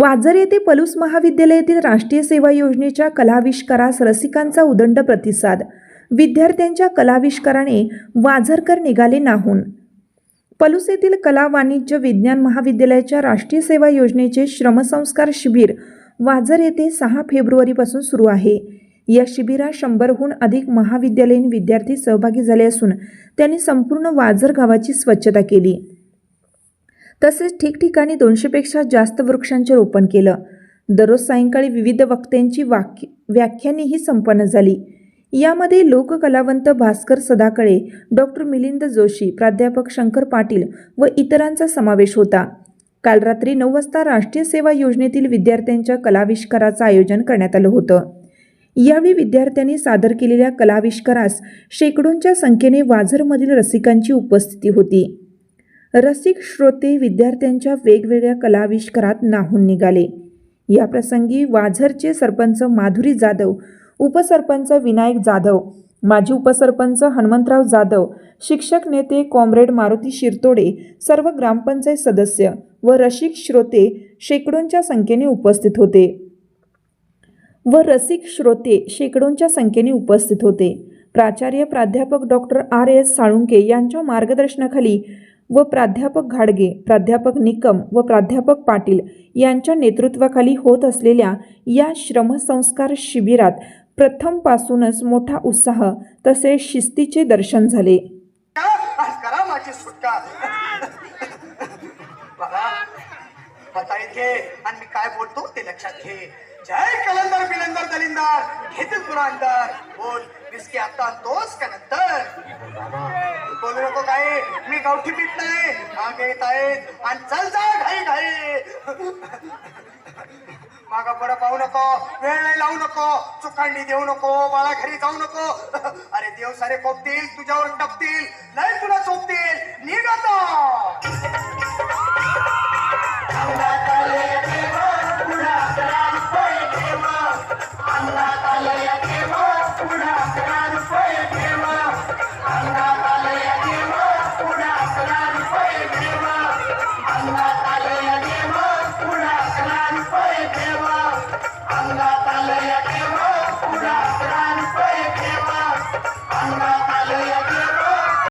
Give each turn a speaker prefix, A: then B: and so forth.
A: वाजर येथे पलूस महाविद्यालयातील राष्ट्रीय सेवा योजनेच्या कलाविष्कारास रसिकांचा उदंड प्रतिसाद. विद्यार्थ्यांच्या कलाविष्काराने वाझरकर निघाले नाहून. पलूस येथील कला वाणिज्य विज्ञान महाविद्यालयाच्या राष्ट्रीय सेवा योजनेचे श्रमसंस्कार शिबिर वाझर येथे सहा फेब्रुवारीपासून सुरू आहे. या शिबिरात शंभरहून अधिक महाविद्यालयीन विद्यार्थी सहभागी झाले असून त्यांनी संपूर्ण वाझर गावाची स्वच्छता केली. तसेच ठिकठिकाणी दोनशेपेक्षा जास्त वृक्षांचे रोपण केलं. दररोज सायंकाळी विविध वक्त्यांची वाक्य व्याख्यानेही संपन्न झाली. यामध्ये लोककलावंत भास्कर सदाकळे डॉक्टर मिलिंद जोशी प्राध्यापक शंकर पाटील व इतरांचा समावेश होता. काल रात्री नऊ वाजता राष्ट्रीय सेवा योजनेतील विद्यार्थ्यांच्या कलाविष्काराचं आयोजन करण्यात आलं होतं. यावेळी विद्यार्थ्यांनी सादर केलेल्या कलाविष्कारास शेकडोंच्या संख्येने वाझरमधील रसिकांची उपस्थिती होती. रसिक श्रोते विद्यार्थ्यांच्या वेगवेगळ्या कलाविष्कारात नाहून निघाले. या प्रसंगी वाझरचे सरपंच माधुरी जाधव उपसरपंच विनायक जाधव माजी उपसरपंच हनुमंतराव जाधव शिक्षक नेते कॉम्रेड मारुती शिरतोडे सर्व ग्रामपंचायत सदस्य व रसिक श्रोते शेकडोंच्या संख्येने उपस्थित होते. व रसिक श्रोते शेकडोंच्या संख्येने उपस्थित होते. प्राचार्य प्राध्यापक डॉक्टर आर एस साळुंके यांच्या मार्गदर्शनाखाली व प्राध्यापक घाडगे प्राध्यापक निकम व प्राध्यापक पाटील यांच्या नेतृत्वाखाली होत असलेल्या या श्रमसंस्कार शिबिरात प्रथमपासूनच मोठा उत्साह तसेच शिस्तीचे दर्शन झाले.
B: आज करा माझी सुटका बघा बताई घे आणि मी काय बोलतो ते लक्षात घे. जय कलंदर बिलंदर दलिंदर घेतील अंदर बोल विस्की आता का नंतर? बोलू नको काय मी गावठी पीठ नाही. मागे येत आहेत. आणि चल जा घाई घाई. मागा पुढे पाहू नको. वेळ नाही लावू नको. चुकांडी देऊ नको. बाळा घरी जाऊ नको. अरे देव सारे कोपतील. तुझ्यावर टपतील नाही तुला चोपतील